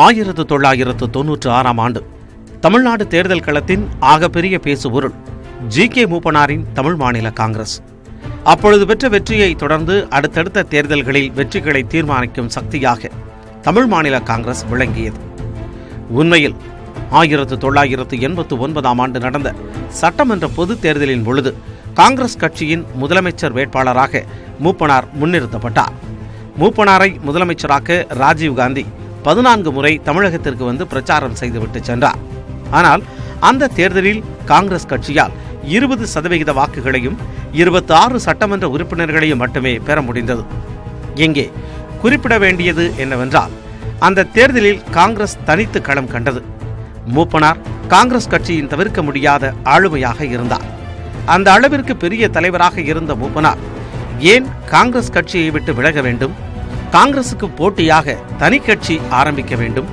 ஆயிரத்து தொள்ளாயிரத்து தொன்னூற்று ஆறாம் ஆண்டு. தமிழ்நாடு தேர்தல் களத்தின் ஆகப்பெரிய பேசுபொருள் ஜி கே மூப்பனாரின் தமிழ் மாநில காங்கிரஸ். அப்பொழுது பெற்ற வெற்றியை தொடர்ந்து அடுத்தடுத்த தேர்தல்களில் வெற்றிகளை தீர்மானிக்கும் சக்தியாக தமிழ் மாநில காங்கிரஸ் விளங்கியது. உண்மையில் ஆயிரத்து தொள்ளாயிரத்து எண்பத்து ஒன்பதாம் ஆண்டு நடந்த சட்டமன்ற பொதுத் தேர்தலின் பொழுது காங்கிரஸ் கட்சியின் முதலமைச்சர் வேட்பாளராக மூப்பனார் முன்னிறுத்தப்பட்டார். மூப்பனாரை முதலமைச்சராக்க ராஜீவ்காந்தி பதினான்கு முறை தமிழகத்திற்கு வந்து பிரச்சாரம் செய்துவிட்டு சென்றார். ஆனால் அந்த தேர்தலில் காங்கிரஸ் கட்சியால் இருபது சதவிகித வாக்குகளையும் இருபத்தி ஆறு சட்டமன்ற உறுப்பினர்களையும் மட்டுமே பெற முடிந்தது. இங்கே குறிப்பிட வேண்டியது என்னவென்றால் அந்த தேர்தலில் காங்கிரஸ் தனித்து களம் கண்டது. மூப்பனார் காங்கிரஸ் கட்சியின் தவிர்க்க முடியாத ஆளுமையாக இருந்தார். அந்த அளவிற்கு பெரிய தலைவராக இருந்த மூப்பனார் ஏன் காங்கிரஸ் கட்சியை விட்டு விலக வேண்டும்? காங்கிரசுக்கு போட்டியாக தனி கட்சி ஆரம்பிக்க வேண்டும்.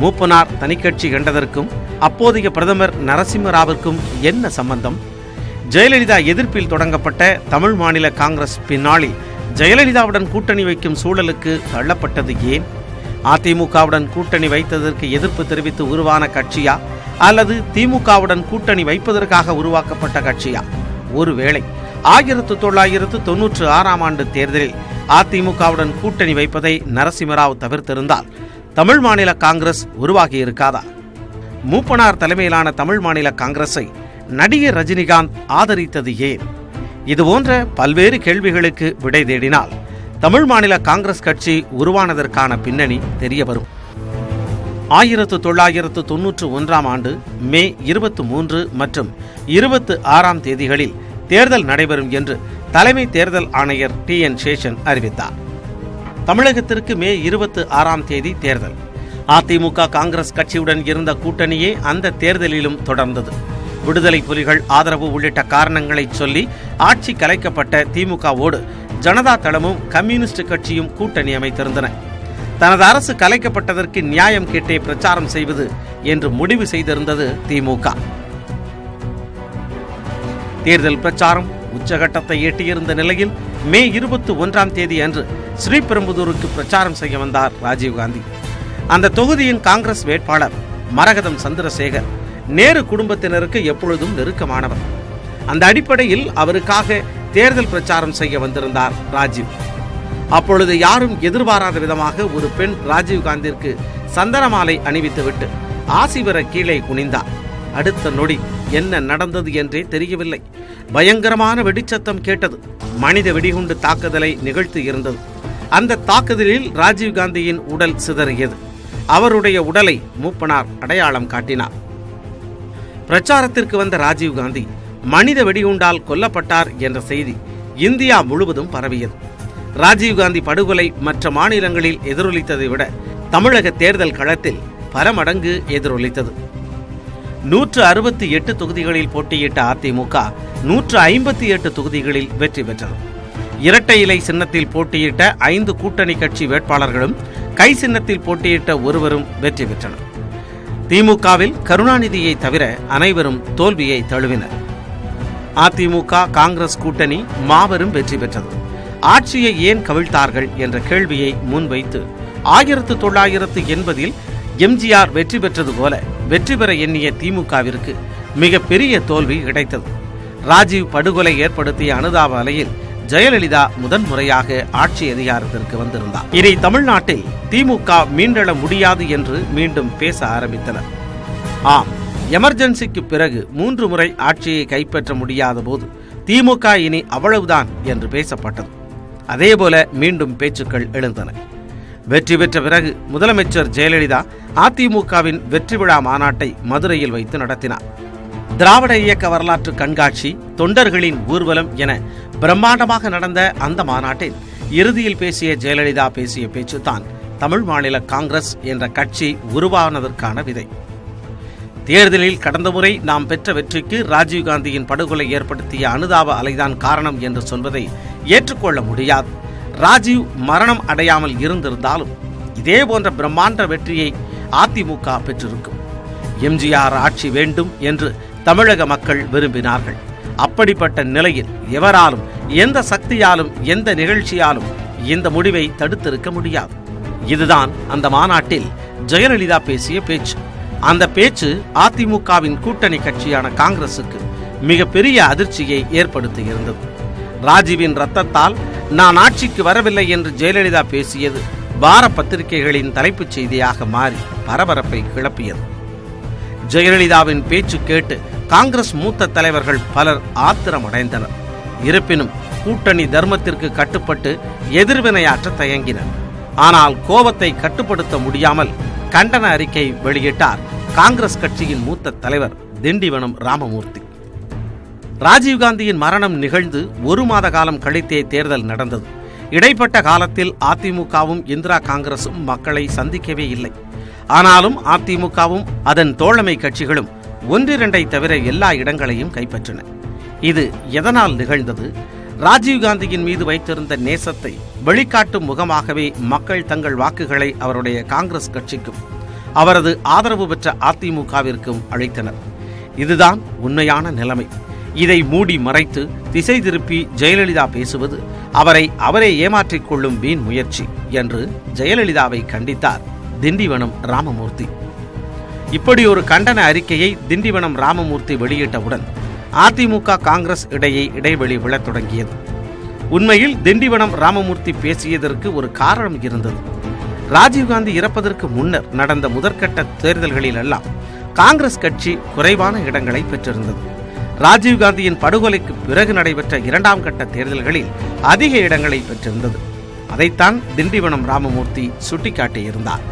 மூப்பனார் தனிக்கட்சி கண்டதற்கும் அப்போதைய பிரதமர் நரசிம்மராவிற்கும் என்ன சம்பந்தம்? ஜெயலலிதா எதிர்ப்பில் தொடங்கப்பட்ட தமிழ் மாநில காங்கிரஸ் பின்னாளில் ஜெயலலிதாவுடன் கூட்டணி வைக்கும் சூழலுக்கு தள்ளப்பட்டது ஏன்? அதிமுகவுடன் கூட்டணி வைத்ததற்கு எதிர்ப்பு தெரிவித்து உருவான கட்சியா? அல்லது திமுகவுடன் கூட்டணி வைப்பதற்காக உருவாக்கப்பட்ட கட்சியா? ஒருவேளை. ஆயிரத்து தொள்ளாயிரத்து தொன்னூற்று ஆறாம் ஆண்டு தேர்தலில் அதிமுகவுடன் கூட்டணி வைப்பதை நரசிம்மராவ் தவிர்த்திருந்தால் தமிழ் மாநில காங்கிரஸ் உருவாகி இருக்காதா மூப்பனார் தலைமையிலான தமிழ் மாநில காங்கிரஸை நடிகர் ரஜினிகாந்த் ஆதரித்தது ஏன்? இதுபோன்ற பல்வேறு கேள்விகளுக்கு விடை தேடினால் தமிழ் மாநில காங்கிரஸ் கட்சி உருவானதற்கான பின்னணி தெரிய வரும் ஆயிரத்து தொள்ளாயிரத்து தொன்னூற்று ஒன்றாம் ஆண்டு மே இருபத்து மூன்று மற்றும் இருபத்து ஆறாம் தேதிகளில் தேர்தல் நடைபெறும் என்று தலைமை தேர்தல் ஆணையர் டி என் சேஷன் அறிவித்தார். தமிழகத்திற்கு மே இருபத்து ஆறாம் தேதி தேர்தல். அதிமுக காங்கிரஸ் கட்சியுடன் இருந்த கூட்டணியே அந்த தேர்தலிலும் தொடர்ந்தது. விடுதலை புலிகள் ஆதரவு உள்ளிட்ட காரணங்களை சொல்லி ஆட்சி கலைக்கப்பட்ட திமுகவோடு ஜனதா தளமும் கம்யூனிஸ்ட் கட்சியும் கூட்டணி அமைத்திருந்தன. தனது அரசு கலைக்கப்பட்டதற்கு நியாயம் கேட்டே பிரச்சாரம் செய்வது என்று முடிவு செய்திருந்தது திமுக. தேர்தல் பிரச்சாரம் உச்சகட்டத்தை எட்டியிருந்த நிலையில் மே இருபத்தி ஒன்றாம் தேதி அன்று ஸ்ரீபெரும்புதூருக்கு பிரச்சாரம் செய்ய வந்தார் ராஜீவ்காந்தி அந்த தொகுதியின் காங்கிரஸ் வேட்பாளர் மரகதம் சந்திரசேகர் நேரு குடும்பத்தினருக்கு எப்பொழுதும் நெருக்கமானவர். அந்த அடிப்படையில் அவருக்காக தேர்தல் பிரச்சாரம் செய்ய வந்திருந்தார் ராஜீவ். அப்பொழுது யாரும் எதிர்பாராத விதமாக ஒரு பெண் ராஜீவ்காந்திற்கு சந்தனமாலை அணிவித்துவிட்டு ஆசிவர கீழே குனிந்தார். அடுத்த நொடி என்ன நடந்தது என்றே தெரியவில்லை. பயங்கரமான வெடிச்சத்தம் கேட்டது. மனித வெடிகுண்டு தாக்குதலை நிகழ்த்தி இருந்தது. அந்த தாக்குதலில் ராஜீவ்காந்தியின் உடல் சிதறியது. அவருடைய உடலை மூப்பனார் அடையாளம் காட்டினார். பிரச்சாரத்திற்கு வந்த ராஜீவ்காந்தி மனித வெடிகுண்டால் கொல்லப்பட்டார் என்ற செய்தி இந்தியா முழுவதும் பரவியது. ராஜீவ்காந்தி படுகொலை மற்ற மாநிலங்களில் எதிரொலித்ததை விட தமிழக தேர்தல் களத்தில் பல மடங்கு எதிரொலித்தது. நூற்று அறுபத்தி எட்டு தொகுதிகளில் போட்டியிட்ட அதிமுக நூற்று ஐம்பத்தி எட்டு தொகுதிகளில் வெற்றி பெற்றது. இரட்டை இலை சின்னத்தில் போட்டியிட்ட ஐந்து கூட்டணி கட்சி வேட்பாளர்களும் கை சின்னத்தில் போட்டியிட்ட ஒருவரும் வெற்றி பெற்றனர். திமுகவில் கருணாநிதியை தவிர அனைவரும் தோல்வியை தழுவினர். அதிமுக காங்கிரஸ் கூட்டணி மாபெரும் வெற்றி பெற்றது. ஆட்சியை ஏன் கவிழ்த்தார்கள் என்ற கேள்வியை முன்வைத்து ஆயிரத்து தொள்ளாயிரத்து எண்பதில் எம்ஜிஆர் வெற்றி பெற்றது போல வெற்றி பெற எண்ணிய திமுகவிற்கு மிகப்பெரிய தோல்வி கிடைத்தது. ராஜீவ் படுகொலை ஏற்படுத்திய அனுதாப அலையில் ஜெயலலிதா முதன்முறையாக ஆட்சி அதிகாரத்திற்கு வந்திருந்தார். இனி தமிழ்நாட்டில் திமுக மீண்டெழ முடியாது என்று மீண்டும் பேச ஆரம்பித்தனர். ஆம் எமர்ஜென்சிக்கு பிறகு மூன்று முறை ஆட்சியை கைப்பற்ற முடியாத போது திமுக இனி அவ்வளவுதான் என்று பேசப்பட்டது. அதேபோல மீண்டும் பேச்சுக்கள் எழுந்தன. வெற்றி பெற்ற பிறகு முதலமைச்சர் ஜெயலலிதா அதிமுகவின் வெற்றி விழா மாநாட்டை மதுரையில் வைத்து நடத்தினார். திராவிட இயக்க வரலாற்று கண்காட்சி தொண்டர்களின் ஊர்வலம் என பிரம்மாண்டமாக நடந்த அந்த மாநாட்டில் இறுதியில் பேசிய ஜெயலலிதா பேசிய பேச்சுதான் தமிழ் மாநில காங்கிரஸ் என்ற கட்சி உருவானதற்கான விதை. தேர்தலில் கடந்த முறை நாம் பெற்ற வெற்றிக்கு ராஜீவ்காந்தியின் படுகொலை ஏற்படுத்திய அனுதாப அலைதான் காரணம் என்று சொல்வதை ஏற்றுக்கொள்ள முடியாது. ராஜீவ் மரணம் அடையாமல் இருந்திருந்தாலும் இதே போன்ற பிரம்மாண்ட வெற்றியை அதிமுக பெற்றிருக்கும். எம்ஜிஆர் ஆட்சி வேண்டும் என்று தமிழக மக்கள் விரும்பினார்கள். அப்படிப்பட்ட நிலையில் எவராலும் எந்த சக்தியாலும் எந்த நிகழ்ச்சியாலும் இந்த முடிவை தடுத்திருக்க முடியாது. இதுதான் அந்த மாநாட்டில் ஜெயலலிதா பேசிய பேச்சு. அந்த பேச்சு அதிமுகவின் கூட்டணி கட்சியான காங்கிரசுக்கு மிகப்பெரிய அதிர்ச்சியை ஏற்படுத்தியிருந்தது. ராஜீவின் ரத்தத்தால் நான் ஆட்சிக்கு வரவில்லை என்று ஜெயலலிதா பேசியது வார பத்திரிகைகளின் தலைப்புச் செய்தியாக மாறி பரபரப்பை கிளப்பியது. ஜெயலலிதாவின் பேச்சு கேட்டு காங்கிரஸ் மூத்த தலைவர்கள் பலர் ஆத்திரமடைந்தனர். இருப்பினும் கூட்டணி தர்மத்திற்கு கட்டுப்பட்டு எதிர்வினையாற்ற தயங்கினர். ஆனால் கோபத்தை கட்டுப்படுத்த முடியாமல் கண்டன அறிக்கை வெளியிட்டார் காங்கிரஸ் கட்சியின் மூத்த தலைவர் திண்டிவனம் ராமமூர்த்தி. ராஜீவ்காந்தியின் மரணம் நிகழ்ந்து ஒரு மாத காலம் கழித்தே தேர்தல் நடந்தது. இடைப்பட்ட காலத்தில் அதிமுகவும் இந்திரா காங்கிரசும் மக்களை சந்திக்கவே இல்லை. ஆனாலும் அதிமுகவும் அதன் தோழமை கட்சிகளும் ஒன்றிரண்டை தவிர எல்லா இடங்களையும் கைப்பற்றின. இது எதனால் நிகழ்ந்தது? ராஜீவ்காந்தியின் மீது வைத்திருந்த நேசத்தை வெளிக்காட்டும் முகமாகவே மக்கள் தங்கள் வாக்குகளை அவருடைய காங்கிரஸ் கட்சிக்கும் அவரது ஆதரவு பெற்ற அதிமுகவிற்கும் அளித்தனர். இதுதான் உண்மையான நிலைமை. இதை மூடி மறைத்து திசை திருப்பி ஜெயலலிதா பேசுவது அவரை அவரே ஏமாற்றிக் கொள்ளும் வீண் முயற்சி என்று ஜெயலலிதாவை கண்டித்தார் திண்டிவனம் ராமமூர்த்தி. இப்படி ஒரு கண்டன அறிக்கையை திண்டிவனம் ராமமூர்த்தி வெளியிட்டவுடன் அதிமுக காங்கிரஸ் இடையே இடைவெளி விழத் தொடங்கியது. உண்மையில் திண்டிவனம் ராமமூர்த்தி பேசியதற்கு ஒரு காரணம் இருந்தது. ராஜீவ்காந்தி இறப்பதற்கு முன்னர் நடந்த முதற்கட்ட தேர்தல்களிலெல்லாம் காங்கிரஸ் கட்சி குறைவான இடங்களை பெற்றிருந்தது. ராஜீவ்காந்தியின் படுகொலைக்கு பிறகு நடைபெற்ற இரண்டாம் கட்ட தேர்தல்களில் அதிக இடங்களை பெற்றிருந்தது. அதைத்தான் திண்டிவனம் ராமமூர்த்தி சுட்டிக்காட்டியிருந்தார்.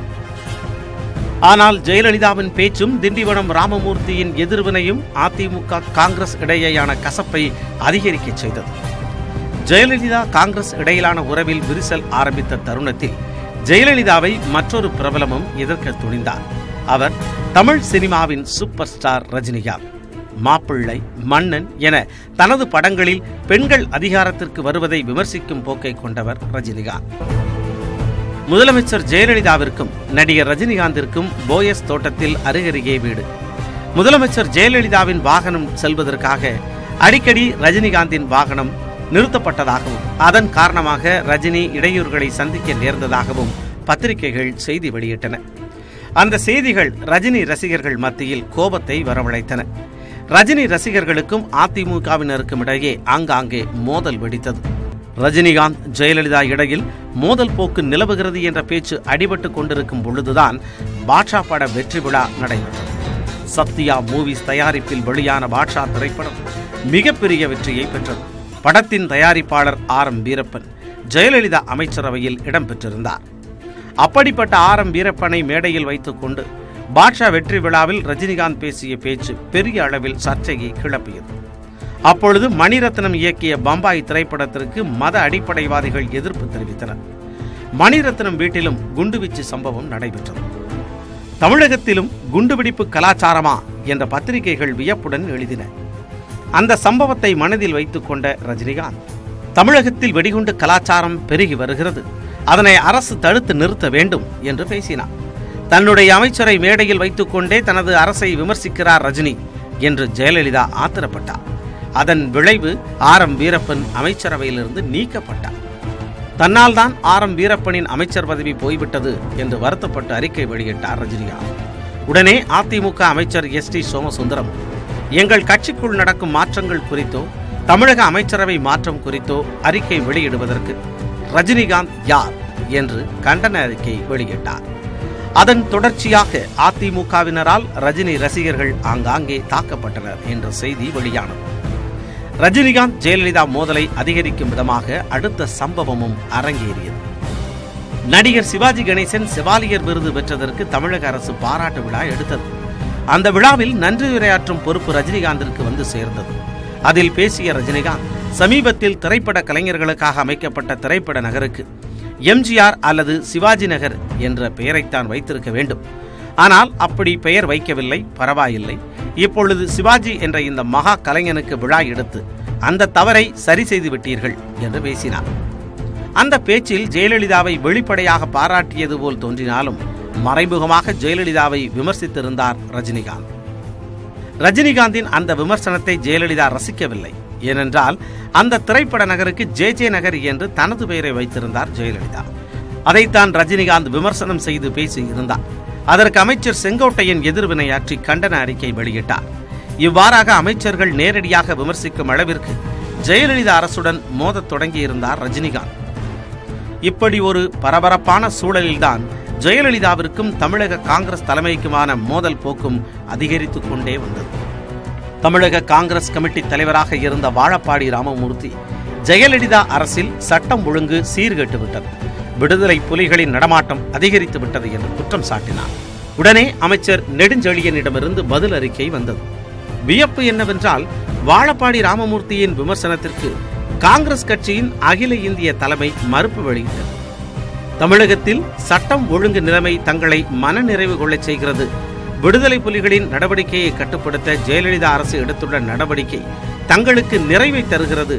ஆனால் ஜெயலலிதாவின் பேச்சும் திண்டிவனம் ராமமூர்த்தியின் எதிர்வினையும் அதிமுக காங்கிரஸ் இடையேயான கசப்பை அதிகரிக்கச் செய்தது. ஜெயலலிதா காங்கிரஸ் இடையிலான உறவில் விரிசல் ஆரம்பித்த தருணத்தில் ஜெயலலிதாவை மற்றொரு பிரபலமும் எதிர்க்க துணிந்தார் அவர் தமிழ் சினிமாவின் சூப்பர் ஸ்டார் ரஜினிகாந்த். மாப்பிள்ளை மன்னன் என தனது படங்களில் பெண்கள் அதிகாரத்திற்கு வருவதை விமர்சிக்கும் போக்கை கொண்டவர் ரஜினிகாந்த். முதலமைச்சர் ஜெயலலிதாவிற்கும் நடிகர் ரஜினிகாந்திற்கும் போயஸ் தோட்டத்தில் அருகருகே வீடு. முதலமைச்சர் ஜெயலலிதாவின் வாகனம் செல்வதற்காக அடிக்கடி ரஜினிகாந்தின் வாகனம் நிறுத்தப்பட்டதாகவும் அதன் காரணமாக ரஜினி இடையூறுகளை சந்திக்க நேர்ந்ததாகவும் பத்திரிகைகள் செய்தி வெளியிட்டன. அந்த செய்திகள் ரஜினி ரசிகர்கள் மத்தியில் கோபத்தை வரவழைத்தன. ரஜினி ரசிகர்களுக்கும் அதிமுகவினருக்கும் இடையே ஆங்காங்கே மோதல் வெடித்தது. ரஜினிகாந்த் ஜெயலலிதா இடையில் மோதல் போக்கு நிலவுகிறது என்ற பேச்சு அடிபட்டு கொண்டிருக்கும் பொழுதுதான் பாட்ஷா பட வெற்றி விழா நடைபெற்றது. சத்யா மூவிஸ் தயாரிப்பில் வெளியான பாட்ஷா திரைப்படம் மிகப்பெரிய வெற்றியை பெற்றது. படத்தின் தயாரிப்பாளர் ஆர். எம். வீரப்பன் ஜெயலலிதா அமைச்சரவையில் இடம்பெற்றிருந்தார். அப்படிப்பட்ட ஆர். எம். வீரப்பனை மேடையில் வைத்துக்கொண்டு பாட்ஷா வெற்றி விழாவில் ரஜினிகாந்த் பேசிய பேச்சு பெரிய அளவில் சர்ச்சையை கிளப்பியது. அப்பொழுது மணிரத்னம் இயக்கிய பம்பாய் திரைப்படத்திற்கு மத அடிப்படைவாதிகள் எதிர்ப்பு தெரிவித்தனர். மணிரத்னம் வீட்டிலும் குண்டுவீச்சு சம்பவம் நடைபெற்றது. தமிழகத்திலும் குண்டுவெடிப்பு கலாச்சாரமா என்ற பத்திரிகைகள் வியப்புடன் எழுதின. அந்த சம்பவத்தை மனதில் வைத்துக் கொண்ட ரஜினிகாந்த் தமிழகத்தில் வெடிகுண்டு கலாச்சாரம் பெருகி வருகிறது. அதனை அரசு தடுத்து நிறுத்த வேண்டும் என்று பேசினார். தன்னுடைய அமைச்சரை மேடையில் வைத்துக்கொண்டே தனது அரசை விமர்சிக்கிறார் ரஜினி என்று ஜெயலலிதா ஆத்திரப்பட்டார். அதன் விளைவு ஆர் எம் வீரப்பன் அமைச்சரவையிலிருந்து நீக்கப்பட்டார். தன்னால் தான் ஆர் எம் வீரப்பனின் அமைச்சர் பதவி போய்விட்டது என்று வருத்தப்பட்டு அறிக்கை வெளியிட்டார் ரஜினிகாந்த் உடனே அதிமுக அமைச்சர் எஸ் டி சோமசுந்தரம் எங்கள் கட்சிக்குள் நடக்கும் மாற்றங்கள் குறித்தோ தமிழக அமைச்சரவை மாற்றம் குறித்தோ அறிக்கை வெளியிடுவதற்கு ரஜினிகாந்த் யார்? என்று கண்டன அறிக்கை வெளியிட்டார். அதன் தொடர்ச்சியாக அதிமுகவினரால் ரஜினி ரசிகர்கள் ஆங்காங்கே தாக்கப்பட்டனர் என்ற செய்தி வெளியானது. ரஜினிகாந்த் ஜெயலலிதா மோதலை அதிகரிக்கும் விதமாக அடுத்த சம்பவமும் அரங்கேறியது. நடிகர் சிவாஜி கணேசன் செவாலியர் விருது பெற்றதற்கு தமிழக அரசு பாராட்டு விழா எடுத்தது. அந்த விழாவில் நன்றியுரையாற்றும் பொறுப்பு ரஜினிகாந்திற்கு வந்து சேர்ந்தது. அதில் பேசிய ரஜினிகாந்த் சமீபத்தில் திரைப்பட கலைஞர்களுக்காக அமைக்கப்பட்ட திரைப்பட நகருக்கு எம்ஜிஆர் அல்லது சிவாஜி நகர் என்ற பெயரைத்தான் வைத்திருக்க வேண்டும். ஆனால் அப்படி பெயர் வைக்கவில்லை பரவாயில்லை. இப்பொழுது சிவாஜி என்ற இந்த மகா கலைஞனுக்கு விழா எடுத்து அந்த தவறை சரி செய்து விட்டீர்கள் என்று பேசினார். அந்த பேச்சில் ஜெயலலிதாவை வெளிப்படையாக பாராட்டியது போல் தோன்றினாலும் மறைமுகமாக ஜெயலலிதாவை விமர்சித்திருந்தார் ரஜினிகாந்த். ரஜினிகாந்தின் அந்த விமர்சனத்தை ஜெயலலிதா ரசிக்கவில்லை. ஏனென்றால் அந்த திரைப்பட நகருக்கு ஜே ஜே நகர் என்று தனது பெயரை வைத்திருந்தார் ஜெயலலிதா. அதைத்தான் ரஜினிகாந்த் விமர்சனம் செய்து பேசியிருந்தார். அதற்கு அமைச்சர் செங்கோட்டையன் எதிர்வினையாற்றி கண்டன அறிக்கை வெளியிட்டார். இவ்வாறாக அமைச்சர்கள் நேரடியாக விமர்சிக்கும் அளவிற்கு ஜெயலலிதா அரசுடன் மோதத் தொடங்கியிருந்தார் ரஜினிகாந்த். இப்படி ஒரு பரபரப்பான சூழலில்தான் ஜெயலலிதாவிற்கும் தமிழக காங்கிரஸ் தலைமைக்குமான மோதல் போக்கும் அதிகரித்துக் கொண்டே வந்தது. தமிழக காங்கிரஸ் கமிட்டி தலைவராக இருந்த வாழப்பாடி ராமமூர்த்தி ஜெயலலிதா அரசில் சட்டம் ஒழுங்கு சீர்கெட்டு விட்டது விடுதலை புலிகளின் நடமாட்டம் அதிகரித்து விட்டது என்று குற்றம் சாட்டினார். உடனே அமைச்சர் நெடுஞ்செழியனிடமிருந்து பதில் அறிக்கை வந்தது. வியப்பு என்னவென்றால் வாழப்பாடி ராமமூர்த்தியின் விமர்சனத்திற்கு காங்கிரஸ் கட்சியின் அகில இந்திய தலைமை மறுப்பு வெளியிட்டது. தமிழகத்தில் சட்டம் ஒழுங்கு நிலைமை தங்களை மனநிறைவு கொள்ளச் செய்கிறது விடுதலை புலிகளின் நடவடிக்கையை கட்டுப்படுத்த ஜெயலலிதா அரசு எடுத்துள்ள நடவடிக்கை தங்களுக்கு நிறைவை தருகிறது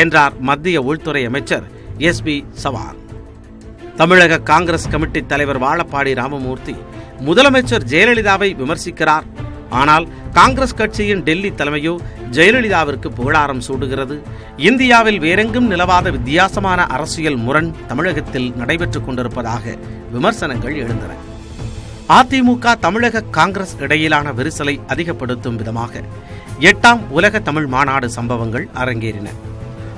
என்றார் மத்திய உள்துறை அமைச்சர் எஸ் பி சவான். தமிழக காங்கிரஸ் கமிட்டி தலைவர் வாழப்பாடி ராமமூர்த்தி முதலமைச்சர் ஜெயலலிதாவை விமர்சிக்கிறார். ஆனால் காங்கிரஸ் கட்சியின் டெல்லி தலைமையோ ஜெயலலிதாவிற்கு புகழாரம் சூடுகிறது. இந்தியாவில் வேறெங்கும் நிலவாத வித்தியாசமான அரசியல் முரண் தமிழகத்தில் நடைபெற்றுக் கொண்டிருப்பதாக விமர்சனங்கள் எழுந்தன. அதிமுக தமிழக காங்கிரஸ் இடையிலான விரிசலை அதிகப்படுத்தும் விதமாக எட்டாம் உலக தமிழ் மாநாடு சம்பவங்கள் அரங்கேறின.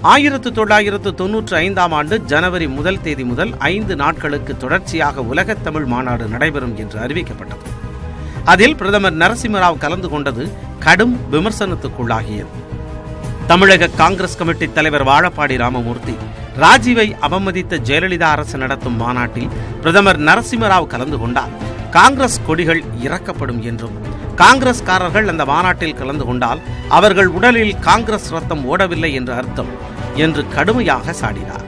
ஆயிரத்து தொள்ளாயிரத்து தொன்னூற்றி ஐந்தாம் ஆண்டு ஜனவரி முதல் தேதி முதல் ஐந்து நாட்களுக்கு தொடர்ச்சியாக உலகத் தமிழ் மாநாடு நடைபெறும் என்று அறிவிக்கப்பட்டது. அதில் பிரதமர் நரசிம்மராவ் கலந்து கொண்டது கடும் விமர்சனத்துக்குள்ளாகியது. தமிழக காங்கிரஸ் கமிட்டி தலைவர் வாழப்பாடி ராமமூர்த்தி ராஜீவை அவமதித்த ஜெயலலிதா அரசு நடத்தும் மாநாட்டில் பிரதமர் நரசிம்மராவ் கலந்து கொண்டார். காங்கிரஸ் கொடிகள் இறக்கப்படும் என்றும் காங்கிரஸ்காரர்கள் அந்த மாநாட்டில் கலந்து கொண்டால் அவர்கள் உடலில் காங்கிரஸ் ரத்தம் ஓடவில்லை என்று அர்த்தம் என்று கடுமையாக சாடினார்.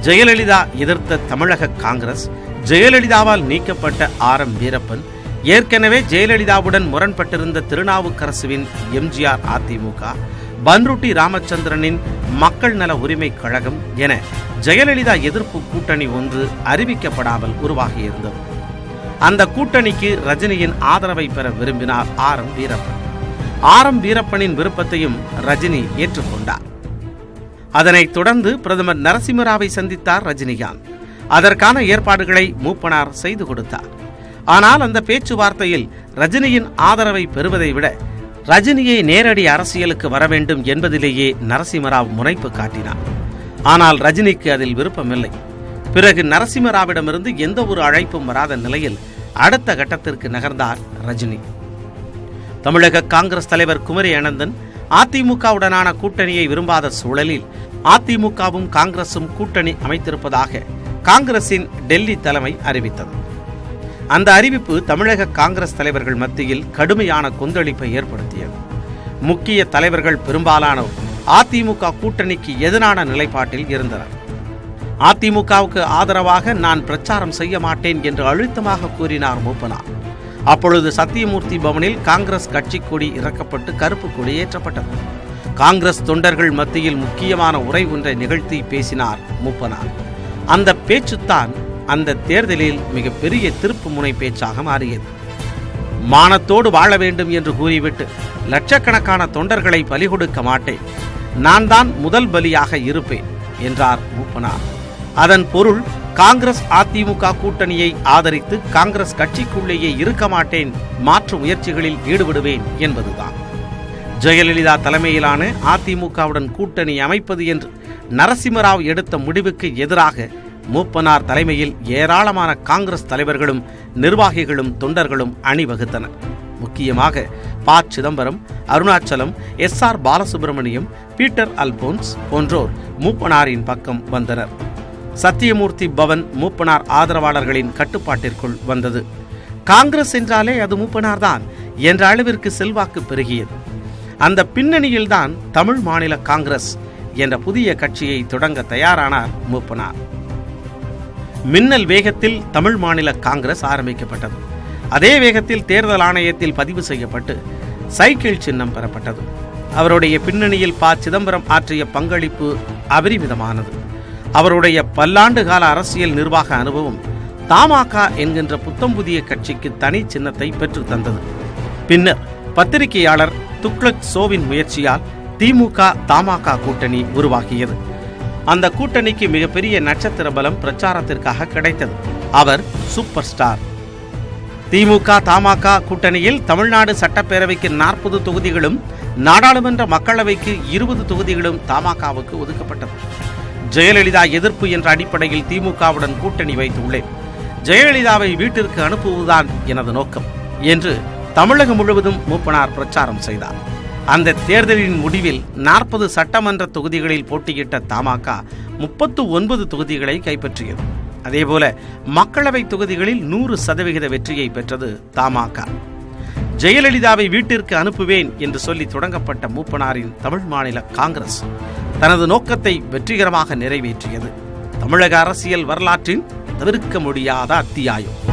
ஜெயலலிதா எதிர்த்த தமிழக காங்கிரஸ் ஜெயலலிதாவால் நீக்கப்பட்ட ஆர் எம் வீரப்பன் ஏற்கனவே ஜெயலலிதாவுடன் முரண்பட்டிருந்த திருநாவுக்கரசுவின் எம்ஜிஆர் அதிமுக பன்ருட்டி ராமச்சந்திரனின் மக்கள் நல உரிமை கழகம் என ஜெயலலிதா எதிர்ப்பு கூட்டணி ஒன்று அறிவிக்கப்படாமல் உருவாகியிருந்தது. அந்த கூட்டணிக்கு ரஜினியின் ஆதரவை பெற விரும்பினார் R M Veerappan. R M வீரப்பனின் விருப்பத்தையும் ரஜினி ஏற்றுக்கொண்டார். அதனைத் தொடர்ந்து பிரதமர் நரசிம்மராவை சந்தித்தார் ரஜினிகாந்த். அதற்கான ஏற்பாடுகளை மூப்பனார் செய்து கொடுத்தார். ஆனால் அந்த பேச்சுவார்த்தையில் ரஜினியின் ஆதரவை பெறுவதை விட ரஜினியை நேரடி அரசியலுக்கு வர வேண்டும் என்பதிலேயே நரசிம்மராவ் முனைப்பு காட்டினார். ஆனால் ரஜினிக்கு அதில் விருப்பமில்லை. பிறகு நரசிம்மராவிடமிருந்து எந்த ஒரு அழைப்பும் வராத நிலையில் அடுத்த கட்டத்திற்கு நகர்ந்தார் ரஜினி. தமிழக காங்கிரஸ் தலைவர் குமரி அனந்தன் அதிமுகவுடனான கூட்டணியை விரும்பாத சூழலில் அதிமுகவும் காங்கிரசும் கூட்டணி அமைத்திருப்பதாக காங்கிரசின் டெல்லி தலைமை அறிவித்தது. அந்த அறிவிப்பு தமிழக காங்கிரஸ் தலைவர்கள் மத்தியில் கடுமையான கொந்தளிப்பை ஏற்படுத்தியது. முக்கிய தலைவர்கள் பெரும்பாலானோர் அதிமுக கூட்டணிக்கு எதிரான நிலைப்பாட்டில் இருந்தனர். அதிமுகவுக்கு ஆதரவாக நான் பிரச்சாரம் செய்ய மாட்டேன் என்று அழுத்தமாக கூறினார் மூப்பனார் அப்பொழுது சத்தியமூர்த்தி பவனில் காங்கிரஸ் கட்சி கொடி இறக்கப்பட்டு கருப்பு கொடி ஏற்றப்பட்டது. காங்கிரஸ் தொண்டர்கள் மத்தியில் முக்கியமான உரை ஒன்றை நிகழ்த்தி பேசினார் மூப்பனார் அந்த பேச்சுத்தான் அந்த தேர்தலில் மிகப்பெரிய திருப்பு முனை பேச்சாக மாறியது. மானத்தோடு வாழ வேண்டும் என்று கூறிவிட்டு லட்சக்கணக்கான தொண்டர்களை பலி கொடுக்க மாட்டேன். நான் தான் முதல் பலியாக இருப்பேன் என்றார் மூப்பனார் அதன் பொருள் காங்கிரஸ் அதிமுக கூட்டணியை ஆதரித்து காங்கிரஸ் கட்சிக்குள்ளேயே இருக்க மாட்டேன் மாற்று முயற்சிகளில் ஈடுபடுவேன் என்பதுதான். ஜெயலலிதா தலைமையிலான அதிமுகவுடன் கூட்டணி அமைப்பது என்று நரசிம்மராவ் எடுத்த முடிவுக்கு எதிராக மூப்பனார் தலைமையில் ஏராளமான காங்கிரஸ் தலைவர்களும் நிர்வாகிகளும் தொண்டர்களும் அணிவகுத்தனர் முக்கியமாக ப. சிதம்பரம் அருணாச்சலம் எஸ். ஆர். பாலசுப்ரமணியம் பீட்டர் அல்போன்ஸ் போன்றோர் மூப்பனாரின் பக்கம் வந்தனர். சத்தியமூர்த்தி பவன் மூப்பனார் ஆதரவாளர்களின் கட்டுப்பாட்டிற்குள் வந்தது. காங்கிரஸ் என்றாலே அது மூப்பனார்தான் என்ற அளவிற்கு செல்வாக்கு பெருகியது. அந்த பின்னணியில்தான் தமிழ் மாநில காங்கிரஸ் என்ற புதிய கட்சியை தொடங்க தயாரானார் மூப்பனார். மின்னல் வேகத்தில் தமிழ் மாநில காங்கிரஸ் ஆரம்பிக்கப்பட்டது. அதே வேகத்தில் தேர்தல் ஆணையத்தில் பதிவு செய்யப்பட்டு சைக்கிள் சின்னம் பெறப்பட்டது. அவருடைய பின்னணியில் ப. சிதம்பரம் ஆற்றிய பங்களிப்பு அபரிமிதமானது. அவருடைய பல்லாண்டு கால அரசியல் நிர்வாக அனுபவம் தமாக என்கின்ற புத்தம் புதிய கட்சிக்கு தனி சின்னத்தை பெற்று தந்தது. பின்னர் பத்திரிகையாளர் துக்ளக் சோவின் முயற்சியால் திமுக தமாக கூட்டணி உருவாகியது. அந்த கூட்டணிக்கு மிகப்பெரிய நட்சத்திர பலம் பிரச்சாரத்திற்காக கிடைத்தது. அவர் சூப்பர் ஸ்டார். திமுக தமாக கூட்டணியில் தமிழ்நாடு சட்டப்பேரவைக்கு நாற்பது தொகுதிகளும் நாடாளுமன்ற மக்களவைக்கு இருபது தொகுதிகளும் தமாகவுக்கு ஒதுக்கப்பட்டது. ஜெயலலிதா எதிர்ப்பு என்ற அடிப்படையில் திமுகவுடன் கூட்டணி வைத்துள்ளேன். ஜெயலலிதாவை வீட்டிற்கு அனுப்புவதுதான் எனது நோக்கம் என்று தமிழகம் முழுவதும் மூப்பனார் பிரச்சாரம் செய்தார். அந்த தேர்தலின் முடிவில் நாற்பது சட்டமன்ற தொகுதிகளில் போட்டியிட்ட தமாக முப்பத்து ஒன்பது தொகுதிகளை கைப்பற்றியது. அதேபோல மக்களவை தொகுதிகளில் நூறு சதவிகித வெற்றியை பெற்றது தமாக. ஜெயலலிதாவை வீட்டிற்கு அனுப்புவேன் என்று சொல்லி தொடங்கப்பட்ட மூப்பனாரின் தமிழ் மாநில காங்கிரஸ். தனது நோக்கத்தை வெற்றிகரமாக நிறைவேற்றியது. தமிழக அரசியல் வரலாற்றின் தவிர்க்க முடியாத அத்தியாயம்.